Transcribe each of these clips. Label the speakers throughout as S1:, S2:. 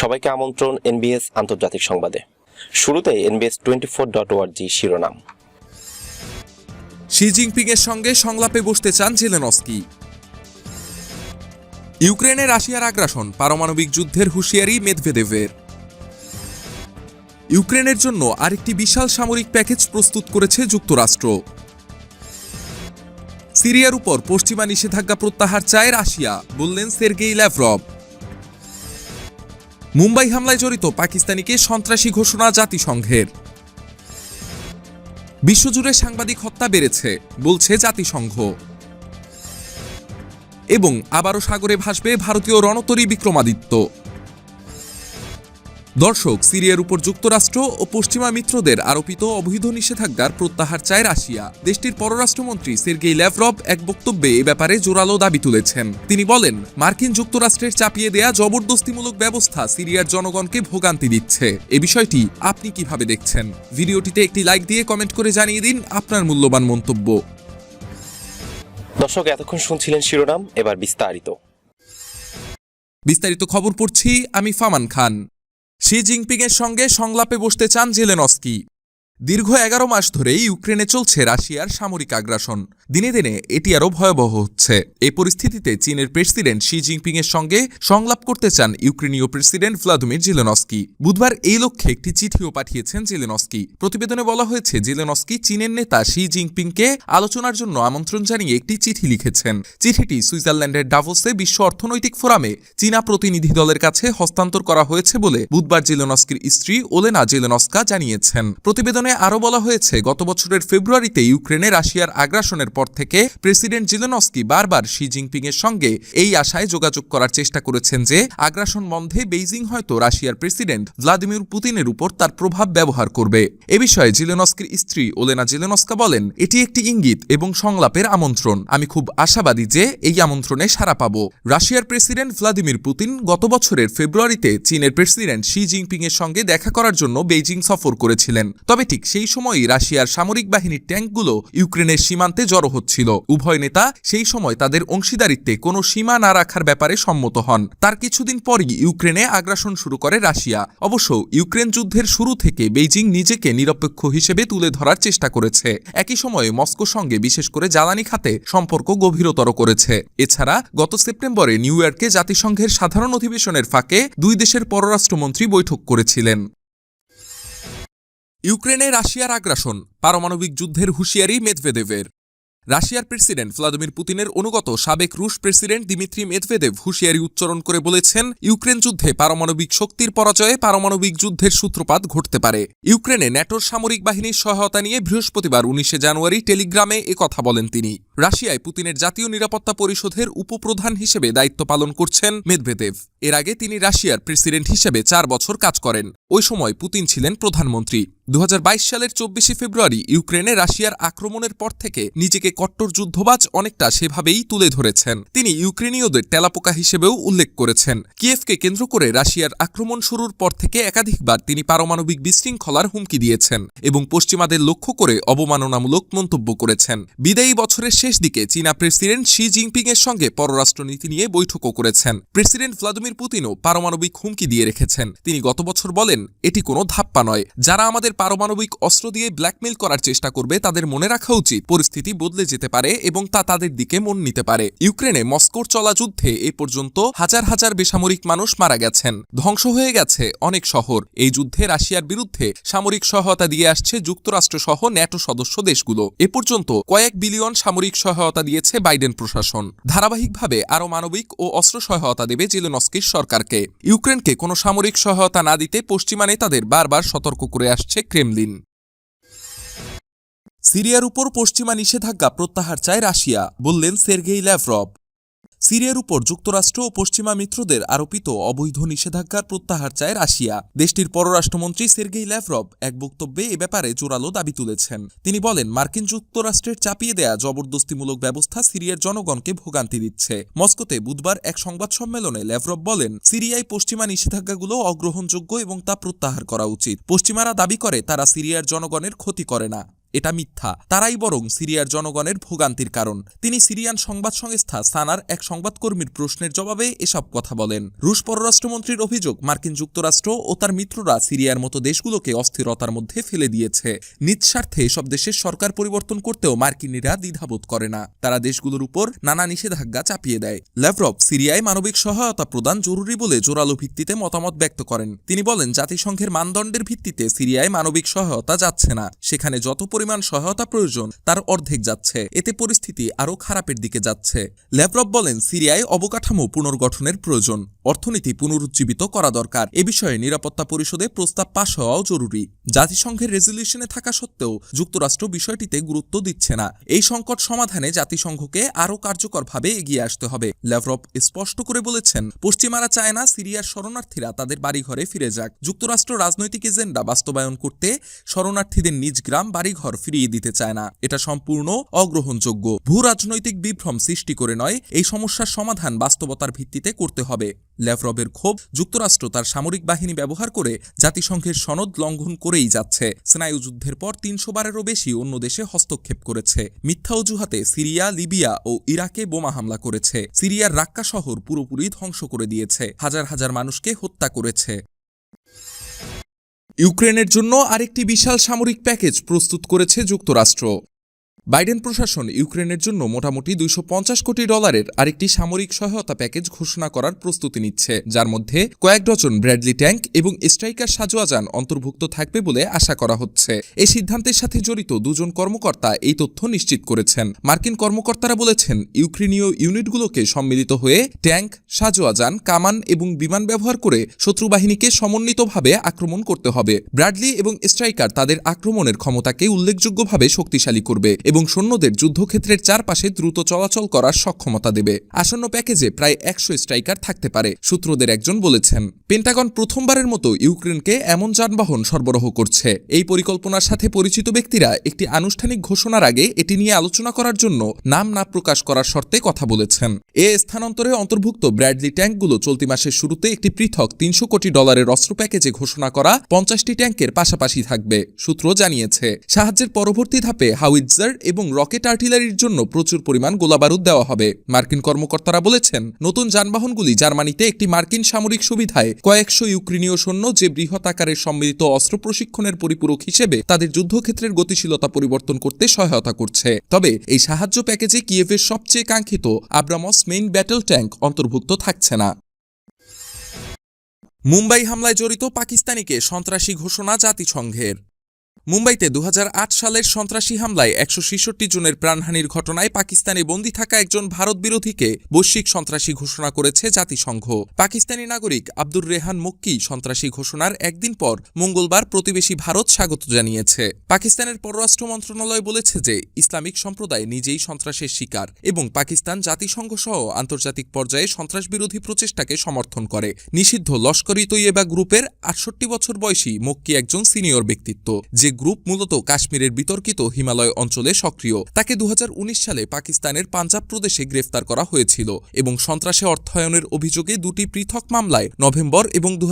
S1: সবাইকে আমন্ত্রণ এনবিএস আন্তর্জাতিক সংবাদে। শুরুতে এনবিএস টোয়েন্টি ফোর ডট ওয়ার্জি শিরোনাম।
S2: শি জিনপিংয়ের সঙ্গে সংলাপে বসতে চান জেলেনস্কি। ইউক্রেনে রাশিয়ার আগ্রাসন, পারমাণবিক যুদ্ধের হুঁশিয়ারি মেদভেদেভের। ইউক্রেনের জন্য আরেকটি বিশাল সামরিক প্যাকেজ প্রস্তুত করেছে যুক্তরাষ্ট্র। সিরিয়ার উপর পশ্চিমা নিষেধাজ্ঞা প্রত্যাহার চায় রাশিয়া, বললেন সের্গেই ল্যাভরভ মুম্বাই হামলায় জড়িত পাকিস্তানিকে সন্ত্রাসী ঘোষণা জাতিসংঘের। বিশ্বজুড়ে সাংবাদিক হত্যা বেড়েছে, বলছে জাতিসংঘ। এবং আবারও সাগরে ভাসবে ভারতীয় রণতরী বিক্রমাদিত্য। দর্শক সিরিয়ার উপর যুক্তরাষ্ট্র ও পশ্চিমা মিত্রদের আরোপিত অবৈধ নিষেধাজ্ঞার প্রত্যাহার চায় রাশিয়া। দেশটির পররাষ্ট্রমন্ত্রী সের্গেই ল্যাভরভ এক বক্তব্যে এ ব্যাপারে জোরালো দাবি তুলেছেন। তিনি বলেন মার্কিন যুক্তরাষ্ট্রের চাপিয়ে দেয়া জবরদস্তিমূলক ব্যবস্থা সিরিয়ার জনগণকে ভোগান্তি দিচ্ছে। এ বিষয়টি আপনি কীভাবে দেখছেন? ভিডিওটিতে একটি লাইক দিয়ে কমেন্ট করে জানিয়ে দিন আপনার মূল্যবান মন্তব্য।
S1: দর্শক এতক্ষণ শুনছিলেন শিরোনাম এবার বিস্তারিত।
S2: বিস্তারিত খবর পড়ছি আমি ফামান খান। শি জিনপিংয়ের সঙ্গে সংলাপে বসতে চান জেলেনস্কি। দীর্ঘ এগারো মাস ধরে ইউক্রেনে চলছে রাশিয়ার সামরিক আগ্রাসন। দিনে দিনে এটি আরও ভয়াবহ হচ্ছে। এই পরিস্থিতিতে চীনের প্রেসিডেন্ট শি জিনপিংয়ের সঙ্গে সংলাপ করতে চান ইউক্রেনীয় প্রেসিডেন্ট ভ্লাদিমির জিলেনস্কি। বুধবার এই লক্ষ্যে একটি চিঠিও পাঠিয়েছেন জিলেনস্কি। প্রতিবেদনে বলা হয়েছে, জিলেনস্কি চীনের নেতা শি জিনপিংকে আলোচনার জন্য আমন্ত্রণ জানিয়ে একটি চিঠি লিখেছেন। চিঠিটি সুইজারল্যান্ডের ডাভোসে বিশ্ব অর্থনৈতিক ফোরামে চীনা প্রতিনিধি দলের কাছে হস্তান্তর করা হয়েছে বলে বুধবার জিলেনস্কির স্ত্রী ওলেনা জেলেনস্কা জানিয়েছেন। প্রতিবেদনে আরও বলা হয়েছে, গত বছরের ফেব্রুয়ারিতে ইউক্রেনে রাশিয়ার আগ্রাসনের পর থেকে প্রেসিডেন্ট জেলেনস্কি বারবার শি জিনপিং সঙ্গে এই আশায় যোগাযোগ করার চেষ্টা করেছেন যে, আগ্রাসন বন্ধে বেইজিং হয়তো রাশিয়ার প্রেসিডেন্ট ভ্লাদিমির পুতিনের উপর তার প্রভাব ব্যবহার করবে। এ বিষয়ে জিলেনস্কির স্ত্রী ওলেনা জেলেনস্কা বলেন, এটি একটি ইঙ্গিত এবং সংলাপের আমন্ত্রণ। আমি খুব আশাবাদী যে এই আমন্ত্রণে সাড়া পাব। রাশিয়ার প্রেসিডেন্ট ভ্লাদিমির পুতিন গত বছরের ফেব্রুয়ারিতে চীনের প্রেসিডেন্ট শি জিনপিং এর সঙ্গে দেখা করার জন্য বেইজিং সফর করেছিলেন। তবে ঠিক সেই সময়ই রাশিয়ার সামরিক বাহিনীর ট্যাঙ্কগুলো ইউক্রেনের সীমান্তে জড়ো হচ্ছিল। উভয় নেতা সেই সময় তাদের অংশীদারিত্বে কোনো সীমা না রাখার ব্যাপারে সম্মত হন। তার কিছুদিন পরই ইউক্রেনে আগ্রাসন শুরু করে রাশিয়া। অবশ্য ইউক্রেন যুদ্ধের শুরু থেকে বেইজিং নিজেকে নিরপেক্ষ হিসেবে তুলে ধরার চেষ্টা করেছে। একই সময়ে মস্কোর সঙ্গে বিশেষ করে জ্বালানি খাতে সম্পর্ক গভীরতর করেছে। এছাড়া গত সেপ্টেম্বরে নিউ ইয়র্কে জাতিসংঘের সাধারণ অধিবেশনের ফাঁকে দুই দেশের পররাষ্ট্রমন্ত্রী বৈঠক করেছিলেন। ইউক্রেনে রাশিয়ার আগ্রাসন, পারমাণবিক যুদ্ধের হুঁশিয়ারি মেদভেদেভের। রাশিয়ার প্রেসিডেন্ট ভ্লাদিমির পুতিনের অনুগত সাবেক রুশ প্রেসিডেন্ট দিমিত্রি মেদভেদেভ হুঁশিয়ারি উচ্চারণ করে বলেছেন, ইউক্রেন যুদ্ধে পারমাণবিক শক্তির পরাজয়ে পারমাণবিক যুদ্ধের সূত্রপাত ঘটতে পারে। ইউক্রেনে ন্যাটোর সামরিক বাহিনীর সহায়তা নিয়ে বৃহস্পতিবার উনিশে জানুয়ারি টেলিগ্রামে কথা বলেন তিনি। রাশিয়ায় পুতিনের জাতীয় নিরাপত্তা পরিষদের উপপ্রধান হিসেবে দায়িত্ব পালন করছেন মেদভেদেভ। এর আগে তিনি রাশিয়ার প্রেসিডেন্ট হিসেবে চার বছর কাজ করেন। ওই সময় পুতিন ছিলেন প্রধানমন্ত্রী। দুহাজার বাইশ সালের চব্বিশে ফেব্রুয়ারি ইউক্রেনে রাশিয়ার আক্রমণের পর থেকে নিজেকে কট্টর যুদ্ধবাজ অনেকটা সেভাবেই তুলে ধরেছেন। তিনি ইউক্রেনীয়দের তেলাপোকা হিসেবেও উল্লেখ করেছেন। কিয়েভকে কেন্দ্র করে রাশিয়ার আক্রমণ শুরুর পর থেকে একাধিকবার তিনি পারমাণবিক বিশৃঙ্খলার হুমকি দিয়েছেন এবং পশ্চিমাদের লক্ষ্য করে অবমাননামূলক মন্তব্য করেছেন। বিদায়ী বছরের শেষ দিকে চীনা প্রেসিডেন্ট শি জিনপিং এর সঙ্গে পররাষ্ট্রনীতি নিয়ে বৈঠকও করেছেন। প্রেসিডেন্ট ভ্লাদিমির পুতিনও পারমাণবিক হুমকি দিয়ে রেখেছেন। তিনি গত বছর বলেন, এটি কোনো ধাপ্পা নয়। যারা আমাদের পারমাণবিক অস্ত্র দিয়ে ব্ল্যাকমেইল করার চেষ্টা করবে, তাদের মনে রাখা উচিত পরিস্থিতি বদলে যেতে পারে এবং তা তাদের দিকে মন নিতে পারে। ইউক্রেনে মস্কোর চলা যুদ্ধে এ পর্যন্ত হাজার হাজার বেসামরিক মানুষ মারা গেছেন। ধ্বংস হয়ে গেছে অনেক শহর। এই যুদ্ধে রাশিয়ার বিরুদ্ধে সামরিক সহায়তা দিয়ে আসছে যুক্তরাষ্ট্র সহ ন্যাটো সদস্য দেশগুলো। এ পর্যন্ত কয়েক বিলিয়ন সামরিক সহায়তা দিয়েছে বাইডেন প্রশাসন। ধারাবাহিকভাবে আরও মানবিক ও অস্ত্র সহায়তা দেবে জেলেনস্কির সরকারকে। ইউক্রেনকে কোনো সামরিক সহায়তা না দিতে পশ্চিমা নেতাদের বারবার সতর্ক করে আসছে ক্রেমলিন। সিরিয়ার উপর পশ্চিমা নিষেধাজ্ঞা প্রত্যাহার চায় রাশিয়া, বললেন সের্গেই ল্যাভরভ সিরিয়ার উপর যুক্তরাষ্ট্র ও পশ্চিমা মিত্রদের আরোপিত অবৈধ নিষেধাজ্ঞার প্রত্যাহার চায় রাশিয়া। দেশটির পররাষ্ট্রমন্ত্রী সের্গেই ল্যাভরভ এক বক্তব্যে এ ব্যাপারে জোরালো দাবি তুলেছেন। তিনি বলেন, মার্কিন যুক্তরাষ্ট্রের চাপিয়ে দেয়া জবরদস্তিমূলক ব্যবস্থা সিরিয়ার জনগণকে ভোগান্তি দিচ্ছে। মস্কোতে বুধবার এক সংবাদ সম্মেলনে ল্যাভরভ বলেন, সিরিয়ায় পশ্চিমা নিষেধাজ্ঞাগুলো অগ্রহণযোগ্য এবং তা প্রত্যাহার করা উচিত। পশ্চিমারা দাবি করে, তারা সিরিয়ার জনগণের ক্ষতি করে না। এটা মিথ্যা। তারাই বরং সিরিয়ার জনগণের ভোগান্তির কারণ। তিনি সিরিয়ান সংবাদ সংস্থা সানার এক সংবাদকর্মীর প্রশ্নের জবাবে এসব কথা বলেন। রুশ পররাষ্ট্রমন্ত্রীর অভিযোগ, মার্কিন যুক্তরাষ্ট্র ও তার মিত্ররা সিরিয়ার মতো দেশগুলোকে অস্থিরতার মধ্যে ফেলে দিয়েছে। নিঃস্বার্থে এসব দেশের সরকার পরিবর্তন করতেও মার্কিনীরা দ্বিধাবোধ করে না। তারা দেশগুলোর উপর নানা নিষেধাজ্ঞা চাপিয়ে দেয়। ল্যাভরভ, সিরিয়ায় মানবিক সহায়তা প্রদান জরুরি বলে জোরালো ভিত্তিতে মতামত ব্যক্ত করেন। তিনি বলেন, জাতিসংঘের মানদণ্ডের ভিত্তিতে সিরিয়ায় মানবিক সহায়তা যাচ্ছে না। সেখানে যত পরিমাণ সহায়তা প্রয়োজন, তার অর্ধেক যাচ্ছে। এতে পরিস্থিতি আরও খারাপের দিকে যাচ্ছে। ল্যাভরভ বলেন, সিরিয়ায় অবকাঠামো পুনর্গঠনের প্রয়োজন, অর্থনীতি পুনরুজ্জীবিত করা দরকার। এ বিষয়ে নিরাপত্তা পরিষদে প্রস্তাব পাশ হওয়াও জরুরি। জাতিসংঘের রেজলিউশনে থাকা সত্ত্বেও যুক্তরাষ্ট্র বিষয়টিতে গুরুত্ব দিচ্ছে না। এই সংকট সমাধানে জাতিসংঘকে আরও কার্যকরভাবে এগিয়ে আসতে হবে। ল্যাভরভ স্পষ্ট করে বলেছেন, পশ্চিমারা চায় না সিরিয়ার শরণার্থীরা তাদের বাড়িঘরে ফিরে যাক। যুক্তরাষ্ট্র রাজনৈতিক এজেন্ডা বাস্তবায়ন করতে শরণার্থীদের নিজ গ্রাম, বাড়িঘর ফিরিয়ে দিতে চায় না। এটা সম্পূর্ণ অগ্রহণযোগ্য। ভূ রাজনৈতিক বিভ্রম সৃষ্টি করে নয়, এই সমস্যার সমাধান বাস্তবতার ভিত্তিতে করতে হবে। ল্যাভরবের ক্ষোভ যুক্তরাষ্ট্র তার সামরিক বাহিনী ব্যবহার করে জাতিসংঘের সনদ লঙ্ঘন করেই যাচ্ছে। স্নায়ু যুদ্ধের পর তিনশো বারেরও বেশি অন্য দেশে হস্তক্ষেপ করেছে। মিথ্যা অজুহাতে সিরিয়া, লিবিয়া ও ইরাকে বোমা হামলা করেছে। সিরিয়ার রাক্কা শহর পুরোপুরি ধ্বংস করে দিয়েছে। হাজার হাজার মানুষকে হত্যা করেছে। ইউক্রেনের জন্য আরেকটি বিশাল সামরিক প্যাকেজ প্রস্তুত করেছে যুক্তরাষ্ট্র। বাইডেন প্রশাসন ইউক্রেনের জন্য মোটামুটি দুইশো পঞ্চাশ কোটি ডলারের আরেকটি সামরিক সহায়তা প্যাকেজ ঘোষণা করার প্রস্তুতি নিচ্ছে, যার মধ্যে কয়েক ডজন ব্র্যাডলি ট্যাঙ্ক এবং স্ট্রাইকার সাজোয়াজান অন্তর্ভুক্ত থাকবে বলে আশা করা হচ্ছে। এই সিদ্ধান্তের সাথে জড়িত দুজন কর্মকর্তা এই তথ্য নিশ্চিত করেছেন। মার্কিন কর্মকর্তারা বলেছেন, ইউক্রেনীয় ইউনিটগুলোকে সম্মিলিত হয়ে ট্যাঙ্ক, সাজোয়াজান, কামান এবং বিমান ব্যবহার করে শত্রু বাহিনীকে সমন্বিতভাবে আক্রমণ করতে হবে। ব্র্যাডলি এবং স্ট্রাইকার তাদের আক্রমণের ক্ষমতাকে উল্লেখযোগ্যভাবে শক্তিশালী করবে এবং সৈন্যদের যুদ্ধক্ষেত্রের চারপাশে দ্রুত চলাচল করার সক্ষমতা দেবে। আসন্ন প্যাকেজে প্রায় একশো স্ট্রাইকার থাকতে পারে সূত্রদের একজন বলেছেন। পেন্টাগন প্রথমবারের মতো ইউক্রেনকে এমন যানবাহন সরবরাহ করছে। এই পরিকল্পনার সাথে পরিচিত ব্যক্তিরা একটি আনুষ্ঠানিক ঘোষণার আগে এটি নিয়ে আলোচনা করার জন্য নাম না প্রকাশ করার শর্তে কথা বলেছেন। এ স্থানান্তরে অন্তর্ভুক্ত ব্র্যাডলি ট্যাঙ্কগুলো চলতি মাসের শুরুতে একটি পৃথক তিনশো কোটি ডলারের অস্ত্র প্যাকেজে ঘোষণা করা পঞ্চাশটি ট্যাঙ্কের পাশাপাশি থাকবে, সূত্র জানিয়েছে। সাহায্যের পরবর্তী ধাপে হাউইটজার এবং রকেট আর্টিলারির জন্য প্রচুর পরিমাণ গোলাবারুদ দেওয়া হবে। মার্কিন কর্মকর্তারা বলেছেন, নতুন যানবাহনগুলি জার্মানিতে একটি মার্কিন সামরিক সুবিধায় কয়েকশো ইউক্রেনীয় সৈন্য যে বৃহৎ আকারের সম্মিলিত অস্ত্র প্রশিক্ষণের পরিপূরক হিসেবে তাদের যুদ্ধক্ষেত্রের গতিশীলতা পরিবর্তন করতে সহায়তা করছে। তবে এই সাহায্য প্যাকেজে কিয়েভের সবচেয়ে কাঙ্ক্ষিত আব্রামস মেইন ব্যাটল ট্যাঙ্ক অন্তর্ভুক্ত থাকছে না। মুম্বাই হামলায় জড়িত পাকিস্তানিকে সন্ত্রাসী ঘোষণা জাতিসংঘের। মুম্বাইতে দু হাজার আট সালের সন্ত্রাসী হামলায় একশো ছেষট্টি জনের প্রাণহানির ঘটনায় পাকিস্তানে বন্দী থাকা একজন ভারত বিরোধীকে বৈশ্বিক সন্ত্রাসী ঘোষণা করেছে জাতিসংঘ। পাকিস্তানি নাগরিক আব্দুর রেহান মক্কি সন্ত্রাসী ঘোষণার একদিন পর মঙ্গলবার প্রতিবেশী ভারত স্বাগত জানিয়েছে। পাকিস্তানের পররাষ্ট্র মন্ত্রণালয় বলেছে যে ইসলামিক সম্প্রদায় নিজেই সন্ত্রাসের শিকার এবং পাকিস্তান জাতিসংঘ সহ আন্তর্জাতিক পর্যায়ে সন্ত্রাস বিরোধী প্রচেষ্টাকে সমর্থন করে। নিষিদ্ধ লস্করি তৈয়বা গ্রুপের আটষট্টি বছর বয়সী মক্কি একজন সিনিয়র ব্যক্তিত্ব। যে গ্রুপ মূলত কাশ্মীরের বিতর্কিত হিমালয় অঞ্চলে সক্রিয়, তাকে দু সালে পাকিস্তানের পাঞ্জাব প্রদেশে গ্রেফতার করা হয়েছিল এবং সন্ত্রাসে অর্থায়নের অভিযোগে দুটি পৃথক মামলায় নভেম্বর এবং দু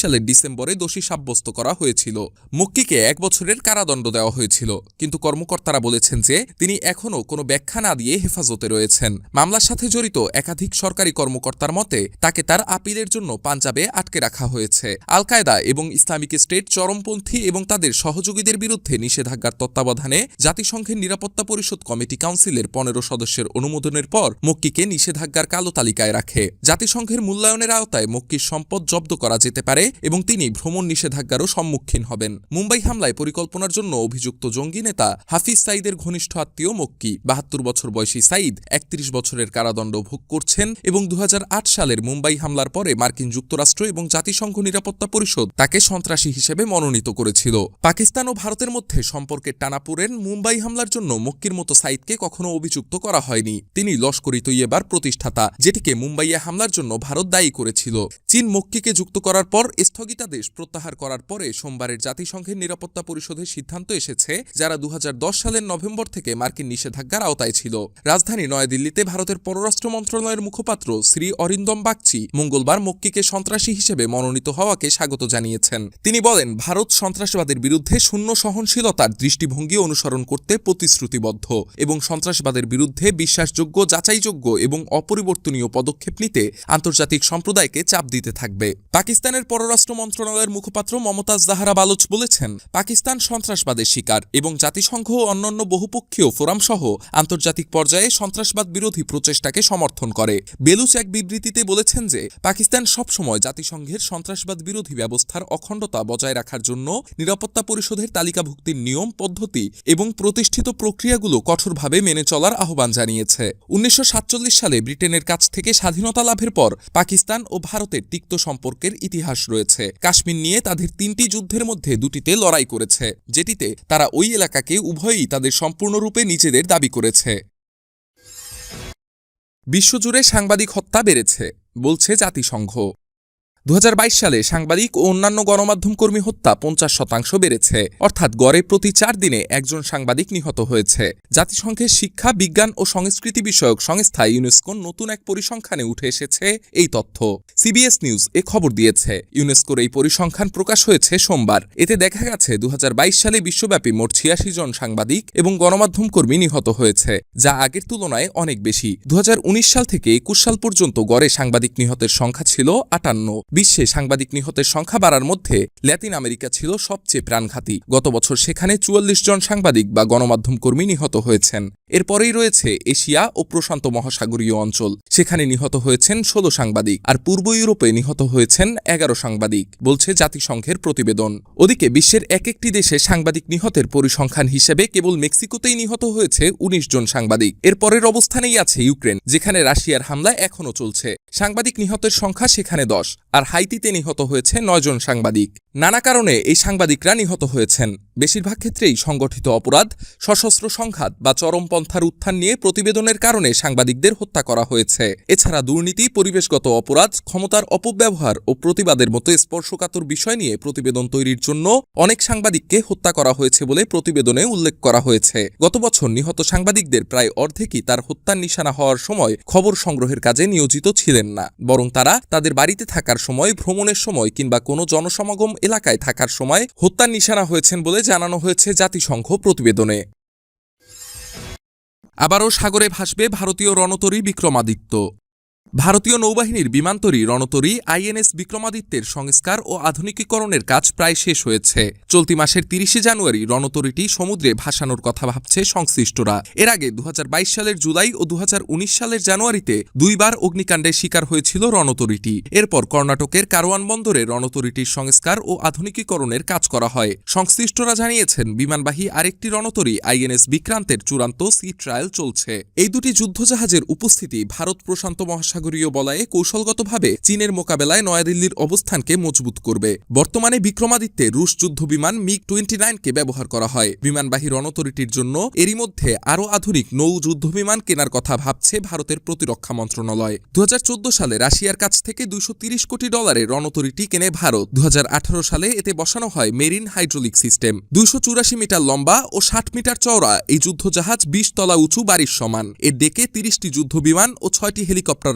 S2: সালের ডিসেম্বরে দোষী সাব্যস্ত করা হয়েছিল। মক্কিকে এক বছরের কারাদণ্ড দেওয়া হয়েছিল, কিন্তু কর্মকর্তারা বলেছেন যে তিনি এখনও কোনো ব্যাখ্যা না দিয়ে হেফাজতে রয়েছেন। মামলার সাথে জড়িত একাধিক সরকারি কর্মকর্তার মতে, তাকে তার আপিলের জন্য পাঞ্জাবে আটকে রাখা হয়েছে। আল কায়দা এবং ইসলামিক স্টেট চরমপন্থী এবং তাদের সহযোগীদের বিরুদ্ধে নিষেধাজ্ঞার তত্ত্বাবধানে জাতিসংঘের নিরাপত্তা পরিষদ কমিটি কাউন্সিলের পনেরো সদস্যের অনুমোদনের পর মক্কিকে নিষেধাজ্ঞার কালো তালিকায় রাখে। জাতিসংঘের মূল্যায়নের আওতায় মক্কির সম্পদ জব্দ করা যেতে পারে এবং তিনি ভ্রমণ নিষেধাজ্ঞারও সম্মুখীন হবেন। মুম্বাই হামলায় পরিকল্পনার জন্য অভিযুক্ত জঙ্গি নেতা হাফিজ সাইদের ঘনিষ্ঠ আত্মীয় মক্কি। বাহাত্তর বছর বয়সী সাইদ একত্রিশ বছরের কারাদণ্ড ভোগ করছেন এবং দু হাজার আট সালের মুম্বাই হামলার পরে মার্কিন যুক্তরাষ্ট্র এবং জাতিসংঘ নিরাপত্তা পরিষদ তাকে সন্ত্রাসী হিসেবে মনোনীত করেছিল। পাকিস্তান ও ভারতের মধ্যে সম্পর্কের টানাপুরেন মুম্বাই হামলার জন্য মক্কির মতো সাইদকে কখনো অভিযুক্ত করা হয়নি। তিনি লস্করি তৈয়বার প্রতিষ্ঠাতা, যেটিকে মুম্বাইয়ে হামলার জন্য ভারত দায়ী করেছিল। চীন মক্কিকে যুক্ত করার পর স্থগিতাদেশ প্রত্যাহার করার পরে সোমবারের জাতিসংঘের নিরাপত্তা পরিষদের সিদ্ধান্ত এসেছে, যারা দু সালের নভেম্বর থেকে মার্কিন নিষেধাজ্ঞার আওতায় ছিল। রাজধানী নয়াদিল্লিতে ভারতের পররাষ্ট্র মন্ত্রণালয়ের মুখপাত্র শ্রী অরিন্দম বাগচি মঙ্গলবার মক্কিকে সন্ত্রাসী হিসেবে মনোনীত হওয়াকে স্বাগত জানিয়েছেন। তিনি বলেন, ভারত সন্ত্রাসবাদের বিরুদ্ধে শূন্য সহনশীলতার দৃষ্টিভঙ্গি অনুসরণ করতে প্রতিশ্রুতিবদ্ধ এবং সন্ত্রাসবাদের বিরুদ্ধে বিশ্বাসযোগ্য, যাচাইযোগ্য এবং অপরিবর্তনীয় পদক্ষেপ নিতে আন্তর্জাতিক সম্প্রদায়কে চাপ দিতে থাকবে। পাকিস্তানের পররাষ্ট্র মন্ত্রণালয়ের মুখপাত্র মমতাজ জাহারা বালোচ বলেছেন, পাকিস্তান সন্ত্রাসবাদের শিকার এবং জাতিসংঘ ও অন্যান্য বহুপক্ষীয় ফোরাম সহ আন্তর্জাতিক পর্যায়ে সন্ত্রাসবাদ বিরোধী প্রচেষ্টাকে সমর্থন করে। বেলুচ এক বিবৃতিতে বলেছেন যে, পাকিস্তান সবসময় জাতিসংঘের সন্ত্রাসবাদ বিরোধী ব্যবস্থার অখণ্ডতা বজায় রাখার জন্য নিরাপত্তা পরিষদের তালিকাভুক্তির নিয়ম, পদ্ধতি এবং প্রতিষ্ঠিত প্রক্রিয়াগুলো কঠোরভাবে মেনে চলার আহ্বান জানিয়েছে। উনিশশো সাতচল্লিশ সালে ব্রিটেনের কাছ থেকে স্বাধীনতা লাভের পর পাকিস্তান ও ভারতের তিক্ত সম্পর্কের ইতিহাস রয়েছে। কাশ্মীর নিয়ে তাদের তিনটি যুদ্ধের মধ্যে দুটিতে লড়াই করেছে, যেটিতে তারা ওই এলাকাকে উভয়ই তাদের সম্পূর্ণরূপে নিজেদের দাবি করেছে। বিশ্বজুড়ে সাংবাদিক হত্যা বেড়েছে, বলছে জাতিসংঘ। দু হাজার বাইশ সালে সাংবাদিক ও অন্যান্য গণমাধ্যম কর্মী হত্যা পঞ্চাশ শতাংশ বেড়েছে। অর্থাৎ গড়ে প্রতি চার দিনে একজন সাংবাদিক নিহত হয়েছে। জাতিসংঘের শিক্ষা, বিজ্ঞান ও সংস্কৃতি বিষয়ক সংস্থা ইউনেস্কোর নতুন এক পরিসংখ্যানে উঠে এসেছে এই তথ্য। সিবিএস নিউজ এ খবর দিয়েছে, ইউনেস্কোর এই পরিসংখ্যান প্রকাশ হয়েছে সোমবার। এতে দেখা গেছে দু হাজার বাইশ সালে বিশ্বব্যাপী মোট ছিয়াশি জন সাংবাদিক এবং গণমাধ্যম কর্মী নিহত হয়েছে, যা আগের তুলনায় অনেক বেশি। দু হাজার উনিশ সাল থেকে একুশ সাল পর্যন্ত গড়ে সাংবাদিক নিহতের সংখ্যা ছিল আটান্ন। বিশ্বে সাংবাদিক নিহতের সংখ্যা বাড়ার মধ্যে ল্যাতিন আমেরিকা ছিল সবচেয়ে প্রাণঘাতী। গত বছর সেখানে চুয়াল্লিশ জন সাংবাদিক বা গণমাধ্যম কর্মী নিহত হয়েছেন। এরপরেই রয়েছে এশিয়া ও প্রশান্ত মহাসাগরীয় অঞ্চল। সেখানে নিহত হয়েছেন ষোলো সাংবাদিক আর পূর্ব ইউরোপে নিহত হয়েছেন এগারো সাংবাদিক, বলছে জাতিসংঘের প্রতিবেদন। ওদিকে বিশ্বের এক একটি দেশে সাংবাদিক নিহতের পরিসংখ্যান হিসেবে কেবল মেক্সিকোতেই নিহত হয়েছে উনিশ জন সাংবাদিক। এর পরের অবস্থানেই আছে ইউক্রেন, যেখানে রাশিয়ার হামলা এখনও চলছে। সাংবাদিক নিহতের সংখ্যা সেখানে দশ, আর হাইতিতে নিহত হয়েছে নয়জন সাংবাদিক। নানা কারণে এই সাংবাদিকরা নিহত হয়েছেন। বেশিরভাগ ক্ষেত্রেই সংগঠিত অপরাধ, সশস্ত্র সংঘাত বা চরমপন্থার উত্থান নিয়ে প্রতিবেদনের কারণে সাংবাদিকদের হত্যা করা হয়েছে। এছাড়া দুর্নীতি, পরিবেশগত অপরাধ, ক্ষমতার অপব্যবহার ও প্রতিবাদের মতো স্পর্শকাতর বিষয় নিয়ে প্রতিবেদন তৈরির জন্য অনেক সাংবাদিককে হত্যা করা হয়েছে বলে প্রতিবেদনে উল্লেখ করা হয়েছে। গত বছর নিহত সাংবাদিকদের প্রায় অর্ধেকই তার হত্যার নিশানা হওয়ার সময় খবর সংগ্রহের কাজে নিয়োজিত ছিলেন না। বরং তারা তাদের বাড়িতে থাকার সময়, ভ্রমণের সময় কিংবা কোনো জনসমাগম এলাকায় থাকার সময় হত্যার নিশানা হয়েছেন বলে জানানো হয়েছে জাতিসংঘ প্রতিবেদনে। আবারও সাগরে ভাসবে ভারতীয় রণতরী বিক্রমাদিত্য। ভারতীয় নৌবাহিনীর বিমানতরী রণতরী, আইএনএস বিক্রমাদিত্যের সংস্কার ও আধুনিকীকরণের কাজ প্রায় শেষ হয়েছে। চলতি মাসের তিরিশে জানুয়ারি রণতরীটি সমুদ্রে ভাসানোর কথা ভাবছে সংশ্লিষ্টরা। এর আগে দু সালের জুলাই ও দু সালের জানুয়ারিতে দুইবার অগ্নিকাণ্ডের শিকার হয়েছিল রণতরীটি। এরপর কর্ণাটকের কারওয়ান বন্দরে রণতরীটির সংস্কার ও আধুনিকীকরণের কাজ করা হয়। সংশ্লিষ্টরা জানিয়েছেন, বিমানবাহী আরেকটি রণতরী, আইএনএস বিক্রান্তের চূড়ান্ত সি ট্রায়াল চলছে। এই দুটি যুদ্ধজাহাজের উপস্থিতি ভারত প্রশান্ত মহাসাগরীয় বলয়ে কৌশলগতভাবে চীনের মোকাবেলায় নয়াদিল্লির অবস্থানকে মজবুত করবে। বর্তমানে বিক্রমাদিত্যে রুশ যুদ্ধ বিমান মিগ টোয়েন্টি নাইনকে ব্যবহার করা হয়। বিমানবাহী রণতরীটির জন্য এরই মধ্যে আরও আধুনিক নৌ যুদ্ধ বিমান কেনার কথা ভাবছে ভারতের প্রতিরক্ষা মন্ত্রণালয়। দু সালে রাশিয়ার কাছ থেকে দুইশো কোটি ডলারে রণতরীটি কেনে ভারত। দু হাজার আঠারো সালে এতে বসানো হয় মেরিন হাইড্রোলিক সিস্টেম। দুইশো চুরাশি মিটার লম্বা ও ষাট মিটার চওড়া এই যুদ্ধজাহাজ বিশ তলা উঁচু বাড়ির সমান। এর ডেকে তিরিশটি যুদ্ধ বিমান ও ছয়টি হেলিকপ্টার